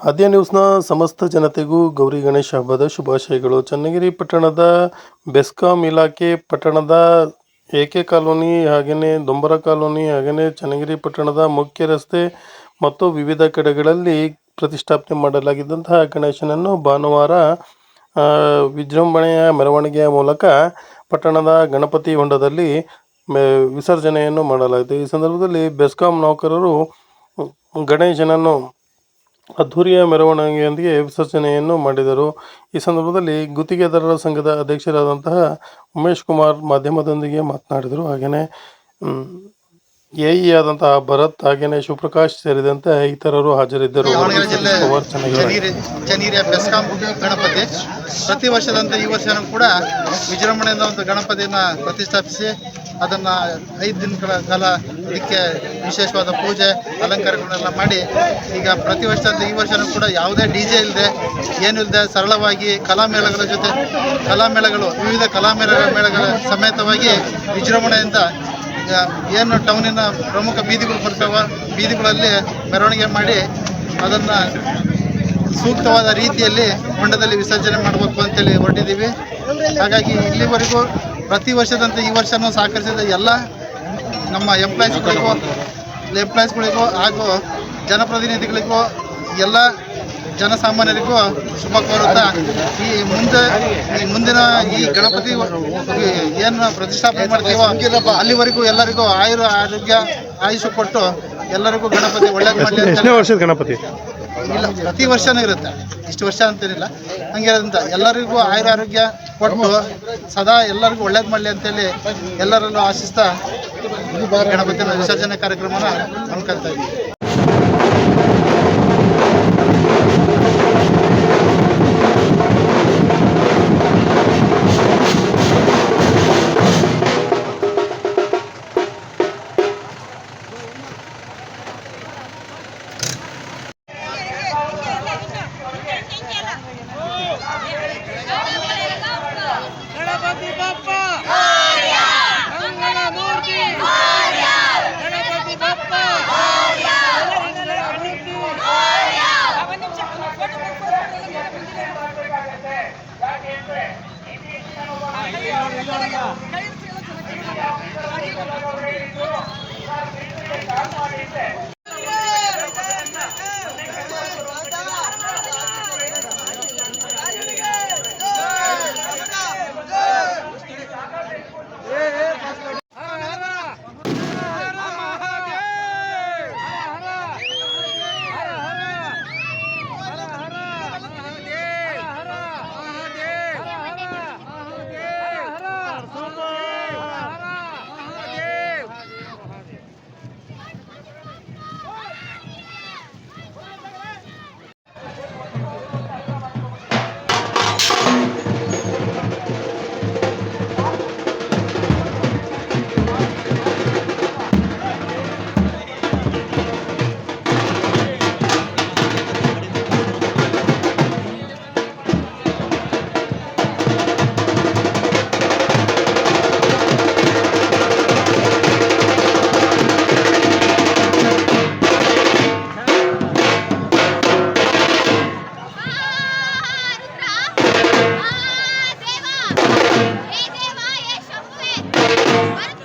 ಆದ್ಯ ನ್ಯೂಸ್ನ ಸಮಸ್ತ ಜನತೆಗೂ ಗೌರಿ ಗಣೇಶ ಹಬ್ಬದ ಶುಭಾಶಯಗಳು. ಚನ್ನಗಿರಿ ಪಟ್ಟಣದ ಬೆಸ್ಕಾಂ ಇಲಾಖೆ ಪಟ್ಟಣದ ಎಕೆ ಕಾಲೋನಿ ಹಾಗೆಯೇ ದೊಂಬರ ಕಾಲೋನಿ ಹಾಗೆಯೇ ಚನ್ನಗಿರಿ ಪಟ್ಟಣದ ಮುಖ್ಯ ರಸ್ತೆ ಮತ್ತು ವಿವಿಧ ಕಡೆಗಳಲ್ಲಿ ಪ್ರತಿಷ್ಠಾಪನೆ ಮಾಡಲಾಗಿದ್ದಂತಹ ಗಣೇಶನನ್ನು ಭಾನುವಾರ ವಿಜೃಂಭಣೆಯ ಮೆರವಣಿಗೆಯ ಮೂಲಕ ಪಟ್ಟಣದ ಗಣಪತಿ ಹೊಂಡದಲ್ಲಿ ವಿಸರ್ಜನೆಯನ್ನು ಮಾಡಲಾಯಿತು. ಈ ಸಂದರ್ಭದಲ್ಲಿ ಬೆಸ್ಕಾಂ ನೌಕರರು ಗಣೇಶನನ್ನು ಅದ್ಧೂರಿಯ ಮೆರವಣಿಗೆಯೊಂದಿಗೆ ವಿಸರ್ಜನೆಯನ್ನು ಮಾಡಿದರು. ಈ ಸಂದರ್ಭದಲ್ಲಿ ಗುತ್ತಿಗೆದಾರರ ಸಂಘದ ಅಧ್ಯಕ್ಷರಾದಂತಹ ಉಮೇಶ್ ಕುಮಾರ್ ಮಾಧ್ಯಮದೊಂದಿಗೆ ಮಾತನಾಡಿದರು. ಹಾಗೆಯೇ ಎಇ ಆದಂತಹ ಭರತ್ ಹಾಗೆಯೇ ಶಿವಪ್ರಕಾಶ್ ಸೇರಿದಂತೆ ಇತರರು ಹಾಜರಿದ್ದರು. ಗಣಪತಿ. ಪ್ರತಿ ವರ್ಷದಂತೆ ಈ ವರ್ಷನೂ ಕೂಡ ವಿಜೃಂಭಣೆಯಿಂದ ಒಂದು ಗಣಪತಿಯನ್ನು ಪ್ರತಿಷ್ಠಾಪಿಸಿ ಅದನ್ನು ಐದು ದಿನಗಳ ಕಾಲ ಇದಕ್ಕೆ ವಿಶೇಷವಾದ ಪೂಜೆ, ಅಲಂಕಾರಗಳನ್ನೆಲ್ಲ ಮಾಡಿ. ಈಗ ಪ್ರತಿ ವರ್ಷದಂತೆ ಈ ವರ್ಷನೂ ಕೂಡ ಯಾವುದೇ ಡಿ ಜೆ ಇಲ್ಲದೆ ಏನಿಲ್ಲದೆ ಸರಳವಾಗಿ ಕಲಾಮೇಳಗಳ ಜೊತೆ, ಕಲಾಮೇಳಗಳು, ವಿವಿಧ ಕಲಾಮೇಳಗಳ ಮೇಳಗಳ ಸಮೇತವಾಗಿ ವಿಜೃಂಭಣೆಯಿಂದ ಏನು ಟೌನಿನ ಪ್ರಮುಖ ಬೀದಿಗಳು ಬರ್ತವೆ, ಬೀದಿಗಳಲ್ಲಿ ಮೆರವಣಿಗೆ ಮಾಡಿ ಅದನ್ನು ಸೂಕ್ತವಾದ ರೀತಿಯಲ್ಲಿ ಹೊಂಡದಲ್ಲಿ ವಿಸರ್ಜನೆ ಮಾಡಬೇಕು ಅಂತೇಳಿ ಹೊರಟಿದ್ದೀವಿ. ಹಾಗಾಗಿ ಇಲ್ಲಿವರೆಗೂ ಪ್ರತಿ ವರ್ಷದಂತೆ ಈ ವರ್ಷನೂ ಸಹಕರಿಸಿದ ಎಲ್ಲ ನಮ್ಮ ಎಂಪ್ಲಾಯ್ಸ್ಗಳಿಗೂ ಎಂಪ್ಲಾಯ್ಸ್ಗಳಿಗೂ ಹಾಗೂ ಜನಪ್ರತಿನಿಧಿಗಳಿಗೂ ಎಲ್ಲ ಜನಸಾಮಾನ್ಯರಿಗೂ ಶುಭ ಕೋರುತ್ತಾ ಈ ಮುಂದೆ ಈ ಮುಂದಿನ ಈ ಗಣಪತಿ ಏನು ಪ್ರತಿಷ್ಠಾಪನೆ ಮಾಡ್ತೀವೋ ಅಲ್ಲಿವರೆಗೂ ಎಲ್ಲರಿಗೂ ಆಯುರ ಆರೋಗ್ಯ ಆಯುಷು ಕೊಟ್ಟು ಎಲ್ಲರಿಗೂ ಗಣಪತಿ ಒಳ್ಳೇದು ಮಾಡಲಿ ಅಂತ ಎಷ್ಟನೇ ವರ್ಷದ ಗಣಪತಿ? ಇಲ್ಲ ಪ್ರತಿ ವರ್ಷನೂ ಇರುತ್ತೆ. ಇಷ್ಟು ವರ್ಷ ಅಂತೇನಿಲ್ಲ. ಹಂಗಿರೋದ್ರಿಂದ ಎಲ್ಲರಿಗೂ ಆಯುರ ಆರೋಗ್ಯ ಕೊಟ್ಟು ಸದಾ ಎಲ್ಲರಿಗೂ ಒಳ್ಳೇದು ಮಾಡಲಿ ಅಂತೇಳಿ ಎಲ್ಲರಲ್ಲೂ ಆಶಿಸ್ತಾ ಗಣಪತಿನ ವಿಸರ್ಜನೆ ಕಾರ್ಯಕ್ರಮನ ಅನ್ಕೊಳ್ತಾ ಇದ್ದೀವಿ. ಮಾಡಿದ್ದೆ ¡Parte!